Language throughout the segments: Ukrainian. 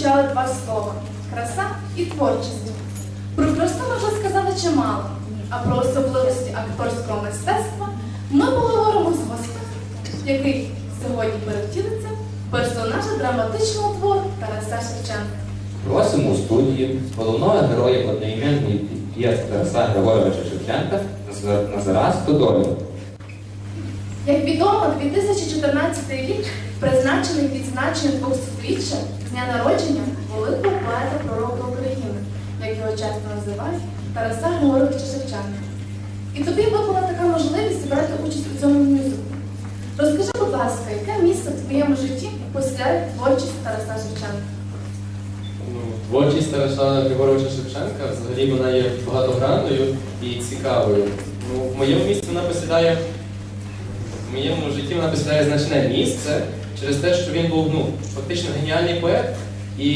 звучали два слова краса і творчість. Про красу ми вже сказали чимало, а про особливості акторського мистецтва ми поговоримо з гостем, який сьогодні перевтілиться персонажа драматичного твору Тараса Шевченка. Просимо у студії головного героя одноіменної п'єси Тараса Григоровича Шевченка Назар- Назара Стодоліва. Як відомо, 2014 рік призначений відзначення 200-річчя з дня народження великого поета пророка України, як його часто називають, Тараса Григоровича Шевченка. І тобі випала така можливість брати участь у цьому мюзиклу. Розкажи, будь ласка, яке місце в твоєму житті посіляє творчість Тараса Шевченка? Ну, Творчість Тараса Григоровича Шевченка взагалі вона є багатогранною і цікавою. Ну, в моєму місці вона посідає, в моєму житті вона посідає значне місце через те, що він був ну, фактично геніальний поет. І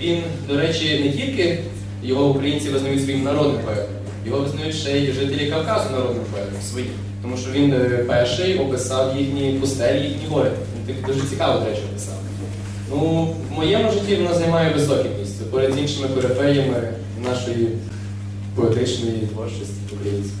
він, до речі, не тільки його українці визнають своїм народним поетом, його визнають ще й жителі Кавказу народним поетом своїм. Тому що він е, перший описав їхні пустелі, їхні гори. Він так дуже цікаво, до речі, описав. Ну, в моєму житті вона займає високе місце поряд з іншими корифеями нашої поетичної творчості української.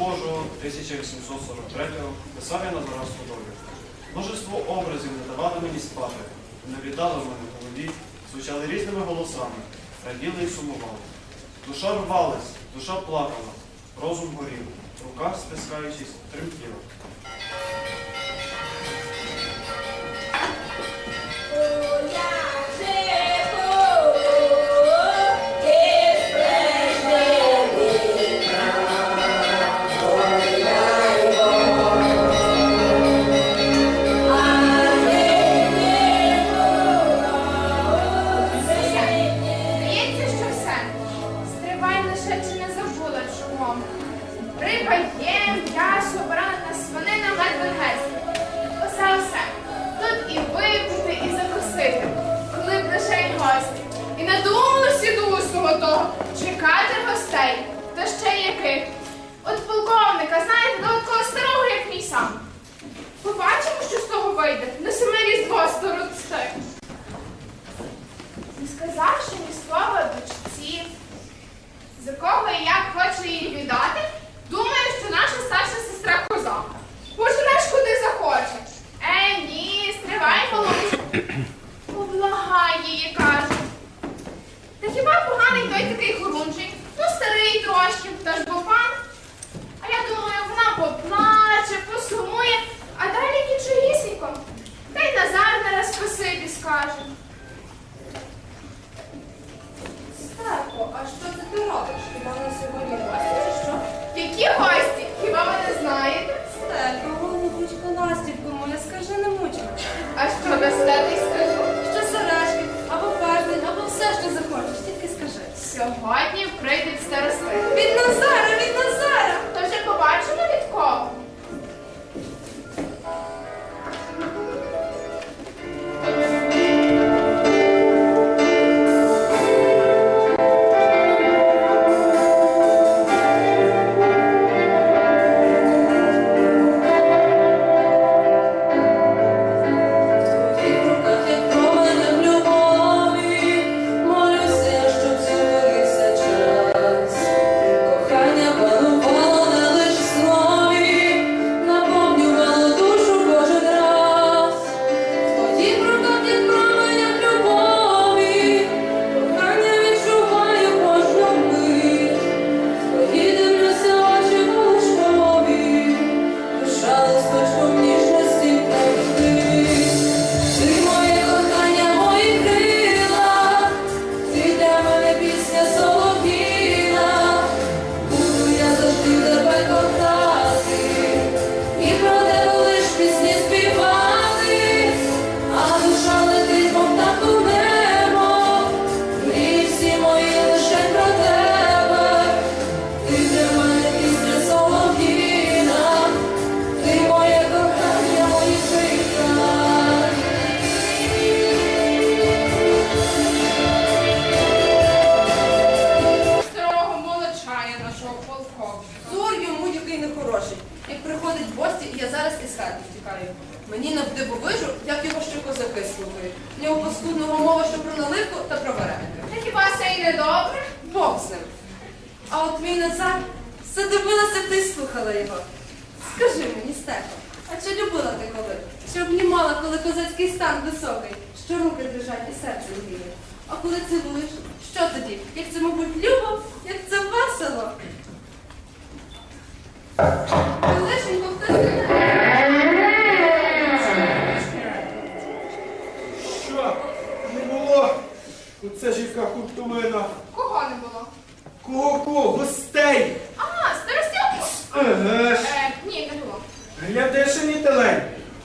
Божого 1843-го писав я на Тарас долю. Множество образів не давали мені спати, не віддали мене голові, звучали різними голосами, раділи і сумували. Душа рвалась, душа плакала, розум горів, рука, стискаючись, тремтіла. Гостей. Та ще яких. От полковника, знаєте, до такого старого, як мій сам. Побачимо, що з того вийде. На саме різдво сторочте. Не сказавши ні слова дочці, за кого і як хоче її віддати, думаю, що наша старша сестра коза. Поженеш куди захоче. Е, ні, стривай, малусь. Поблагай її, каже. Та хіба поганий той такий хорунжий? Ну, трошки, та бо пан. А я думаю, вона поплаче, посумує, а далі нічогісінько. Та й Назар нараз спасибі скаже. Старко, а що це ти робиш? Хіба на сьогодні гості чи що? Які гості? А от мій Назар задивилася б ти слухала його. Скажи мені, Стефа, а чи любила ти коли? Чи обнімала, коли козацький стан високий, що руки дрижать і серце гріє? А коли цілуєш, що тоді? Як це, мабуть, любо, як це весело? Лишенько, хтось Що? Не було? Оце ж яка хуртовина. Кого не було? Кого? Гостей! А, старостілку? Еге ж. Е, ні, не було. Глядиш, Нітелень.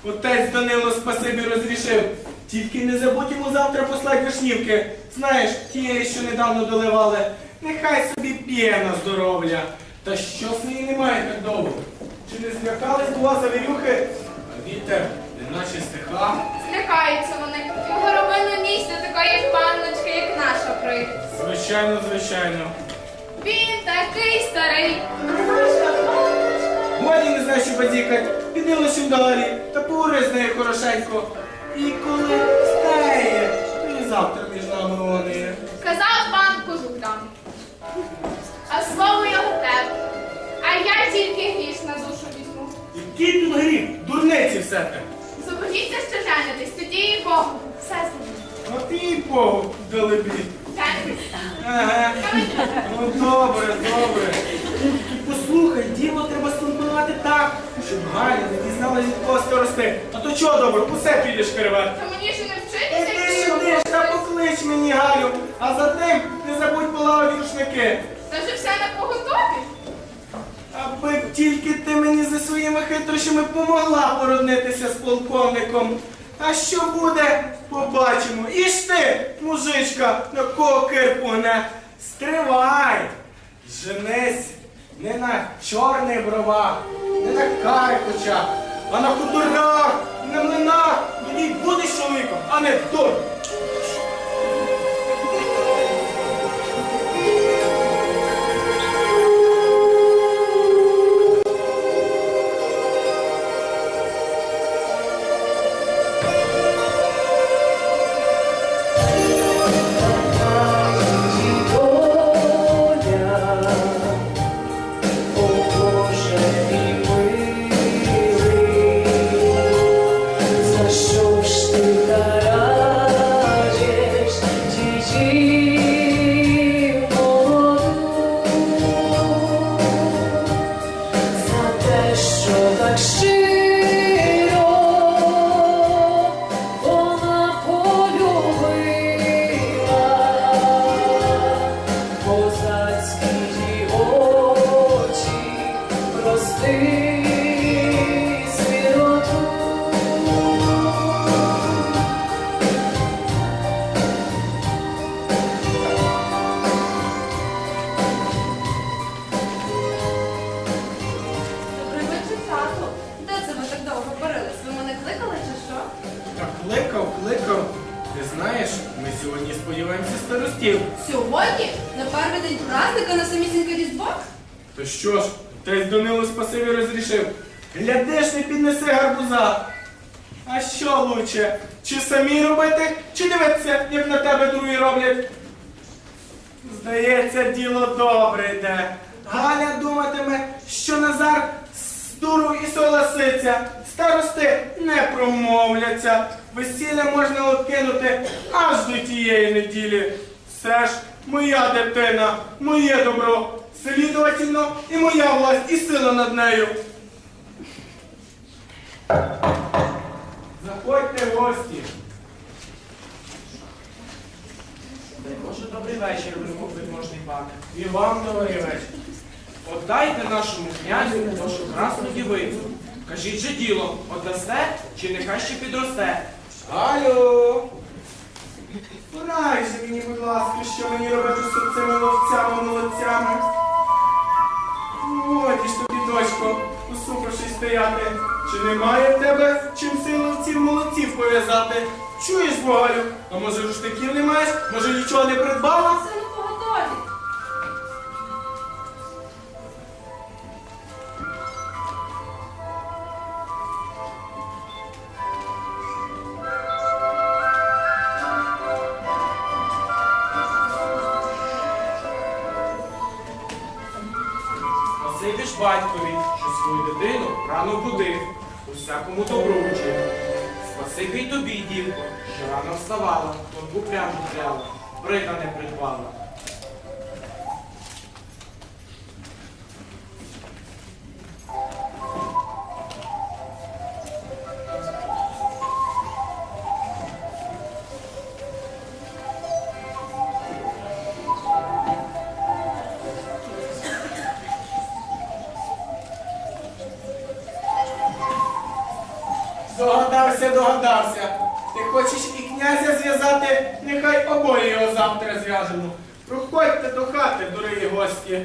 Отець Данило спасибі розрішив. Тільки не забудь йому завтра послати вишнівки. Знаєш, тієї, що недавно доливали. Нехай собі п'є на здоров'я. Та що з неї немає так довго? Чи не злякались була завірюхи? А вітер, не наче стиха. Злякаються вони. І в горобину місто такої панночки, як наша прийде. Звичайно, звичайно. Він такий старий. Годі не знаю, що базікать, піди лише далі, та поговори з нею хорошенько. І коли стає, то і завтра між нами вони. Казав пан кожух. А слово його тебе. А я тільки гріш на душу візьму. Який тут гріх, дурниці все те. Зобовіться ще женитись, тоді і Богу. Все зробить. От і Богу далебі. Ага. Ну добре, добре. Послухай, діло треба спланувати так, щоб Галя не дізналась від кого рости. А то чого добре, усе підеш керувати. Та мені ж не вчитися, Іди, якщо ж та поклич мені Галю, а за тим не забудь полавити рушники. Та ж все на поготові. Аби б тільки ти мені за своїми хитрощами помогла породнитися з полковником. А що буде, побачимо. І ж ти, мужичка, на кого погне. Стривай! Женись не на чорних бровах, не на карих очах, а на хуторах, на млинах. Тоді будеш чоловіком, а не дур. Старостів. Сьогодні, на перший день праздника на самісіньке різдво? То що ж, тесть Данило спасиві розрішив. Глядиш, не піднеси гарбуза. А що лучше? Чи самі робити, чи дивитися, як на тебе другі роблять? Здається, діло добре йде. Галя думатиме, що Назар з дуру і согласиться. Старости не промовляться. Весілля можна откинути аж до тієї неділі. Все ж моя дитина, моє добро. Слідувательно і моя власть, і сила над нею. Заходьте гості. Дай Боже, добрий вечір, великопідможний пане. І вам добрий вечір. Отдайте нашому князю вашу красну дівицю. Кажіть же діло, отдасте чи нехай ще підросте. Алло. Порадьте мені, будь ласка, що мені робити з цими ловцями молодцями. Годі ж тобі, дочко, усупившись стояти. Чи немає в тебе чим цих ловців молодців пов'язати? Чуєш, Богалю? А може рушників не маєш? Може нічого не придбала? Ж батькові, що свою дитину рано будив, усякому добру вчив. Спасибі й тобі, дівко, що рано вставала, тонку пряжу взяла, брига не придбала. Догадався, догадався. Ти хочеш і князя зв'язати, нехай обоє його завтра зв'яжемо. Проходьте до хати, дорогі гості.